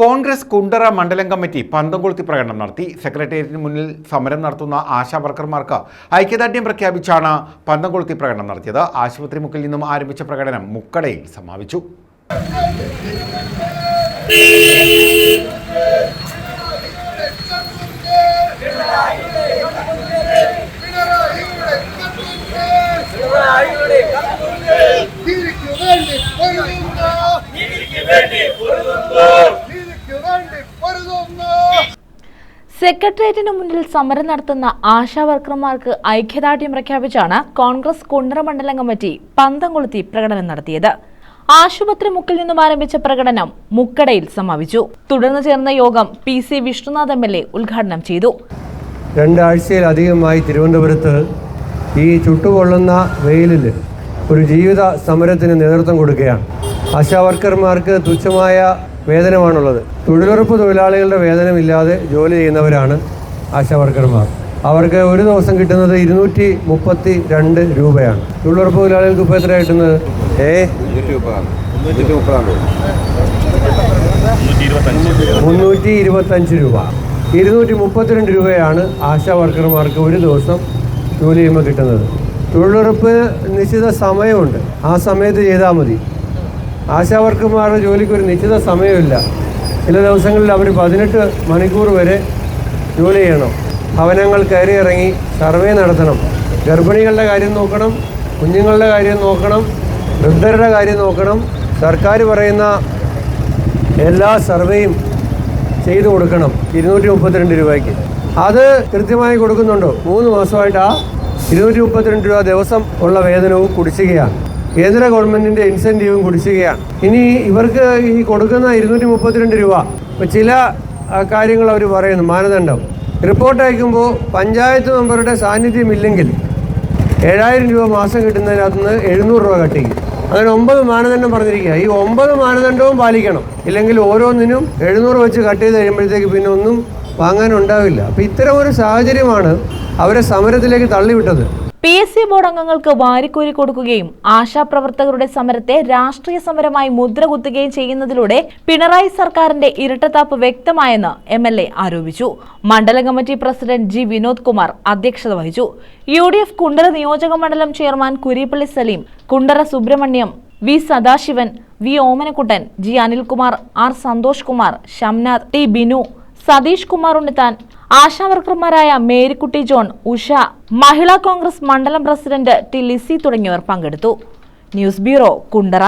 കോൺഗ്രസ് കുണ്ടറ മണ്ഡലം കമ്മിറ്റി പന്തംകൊളുത്തി പ്രകടനം നടത്തി. സെക്രട്ടേറിയറ്റിന് മുന്നിൽ സമരം നടത്തുന്ന ആശാ വർക്കർമാർക്ക് ഐക്യദാർഢ്യം പ്രഖ്യാപിച്ചാണ് പന്തംകൊളുത്തി പ്രകടനം നടത്തിയത്. ആശുപത്രി മുക്കിൽ നിന്നും ആരംഭിച്ച പ്രകടനം മുക്കടയിൽ സമാപിച്ചു. Oh! വേണ്ടി വേണ്ടി സെക്രട്ടേറിയറ്റിന് മുന്നിൽ സമരം നടത്തുന്ന ആശാവർക്കർമാർക്ക് ഐക്യദാർഢ്യം പ്രഖ്യാപിച്ചാണ് കോൺഗ്രസ് കുണ്ടറ മണ്ഡലം കമ്മിറ്റി പന്തം കൊളുത്തി പ്രകടനം നടത്തിയത്. ആശുപത്രി മുക്കിൽ നിന്നും ആരംഭിച്ച പ്രകടനം മുക്കടയിൽ സമാപിച്ചു. തുടർന്ന് ചേർന്ന യോഗം P C Vishnunath M L A ഉദ്ഘാടനം ചെയ്തു. രണ്ടാഴ്ചയിലധികമായി തിരുവനന്തപുരത്ത് ഈ ചുട്ടുകൊള്ളുന്ന വെയിലിൽ ഒരു ജീവിത സമരത്തിന് നേതൃത്വം കൊടുക്കുകയാണ്. ആശാവർക്കർമാർക്ക് തുച്ഛമായ വേതനമാണുള്ളത്. തൊഴിലുറപ്പ് തൊഴിലാളികളുടെ വേതനമില്ലാതെ ജോലി ചെയ്യുന്നവരാണ് ആശാവർക്കർമാർ. അവർക്ക് ഒരു ദിവസം കിട്ടുന്നത് ഇരുന്നൂറ്റി മുപ്പത്തി രണ്ട് രൂപയാണ്. തൊഴിലുറപ്പ് തൊഴിലാളികൾക്ക് ഇപ്പോൾ എത്ര കിട്ടുന്നത്? ഏ? മുന്നൂറ്റി ഇരുപത്തഞ്ച് രൂപ. ഇരുന്നൂറ്റി മുപ്പത്തിരണ്ട് രൂപയാണ് ആശാ വർക്കർമാർക്ക് ഒരു ദിവസം ജോലി ചെയ്യുമ്പോൾ കിട്ടുന്നത്. തൊഴിലുറപ്പ് നിശ്ചിത സമയമുണ്ട്. ആ സമയത്ത് ചെയ്താൽ മതി. ആശാ വർക്കർമാരുടെ ജോലിക്ക് ഒരു നിശ്ചിത സമയമില്ല. ചില ദിവസങ്ങളിൽ അവർ പതിനെട്ട് മണിക്കൂർ വരെ ജോലി ചെയ്യണം. ഭവനങ്ങൾ കയറി ഇറങ്ങി സർവേ നടത്തണം. ഗർഭിണികളുടെ കാര്യം നോക്കണം കുഞ്ഞുങ്ങളുടെ കാര്യം നോക്കണം വൃദ്ധരുടെ കാര്യം നോക്കണം. സർക്കാർ പറയുന്ന എല്ലാ സർവേയും ചെയ്തു കൊടുക്കണം ഇരുന്നൂറ്റി മുപ്പത്തിരണ്ട് രൂപയ്ക്ക്. അത് കൃത്യമായി കൊടുക്കുന്നുണ്ടോ? മൂന്ന് മാസമായിട്ട് ആ ഇരുന്നൂറ്റി മുപ്പത്തിരണ്ട് രൂപ ദിവസം ഉള്ള വേതനവും കുടിശ്ശികയാണ്. കേന്ദ്ര ഗവൺമെന്റിന്റെ ഇൻസെന്റീവും കുടിശ്ശികയാണ്. ഇനി ഇവർക്ക് ഈ കൊടുക്കുന്ന ഇരുന്നൂറ്റി മുപ്പത്തിരണ്ട് രൂപ ചില കാര്യങ്ങൾ അവർ പറയുന്നു മാനദണ്ഡം. റിപ്പോർട്ട് അയക്കുമ്പോൾ പഞ്ചായത്ത് മെമ്പറുടെ സാന്നിധ്യമില്ലെങ്കിൽ ഏഴായിരം രൂപ മാസം കിട്ടുന്നതിനകത്ത് എഴുന്നൂറ് രൂപ കട്ടിക്കും. അങ്ങനെ ഒമ്പത് മാനദണ്ഡം പറഞ്ഞിരിക്കുക ഈ ഒമ്പത് മാനദണ്ഡവും പാലിക്കണം. ഇല്ലെങ്കിൽ ഓരോന്നിനും എഴുന്നൂറ് വെച്ച് കട്ട് ചെയ്ത് കഴിയുമ്പോഴത്തേക്ക് പിന്നെ ഒന്നും വാങ്ങാനുണ്ടാവില്ല അപ്പം ഇത്തരം ഒരു സാഹചര്യമാണ് അവരെ സമരത്തിലേക്ക് തള്ളിവിട്ടത്. പി എസ് സി ബോർഡ് അംഗങ്ങൾക്ക് വാരിക്കോരി കൊടുക്കുകയും ആശാപ്രവർത്തകരുടെ സമരത്തെ രാഷ്ട്രീയ സമരമായി മുദ്ര കുത്തുകയും ചെയ്യുന്നതിലൂടെ പിണറായി സർക്കാരിന്റെ ഇരട്ടത്താപ്പ് വ്യക്തമായെന്ന് എം എൽ എ ആരോപിച്ചു. മണ്ഡല committee president G Vinod Kumar അധ്യക്ഷത വഹിച്ചു. യു ഡി എഫ് കുണ്ടറ നിയോജക മണ്ഡലം chairman Kurippally Saleem Kundara Subrahmanyam V Sadasivan V Omanakuttan G Anilkumar R Santhosh Kumar Shamnath T Binu Satheesh Kumar Unnithan ആശാവർക്കർമാരായ Marykutty John Usha Mahila Congress മണ്ഡലം president T Lissy തുടങ്ങിയവർ പങ്കെടുത്തു. News bureau Kundara.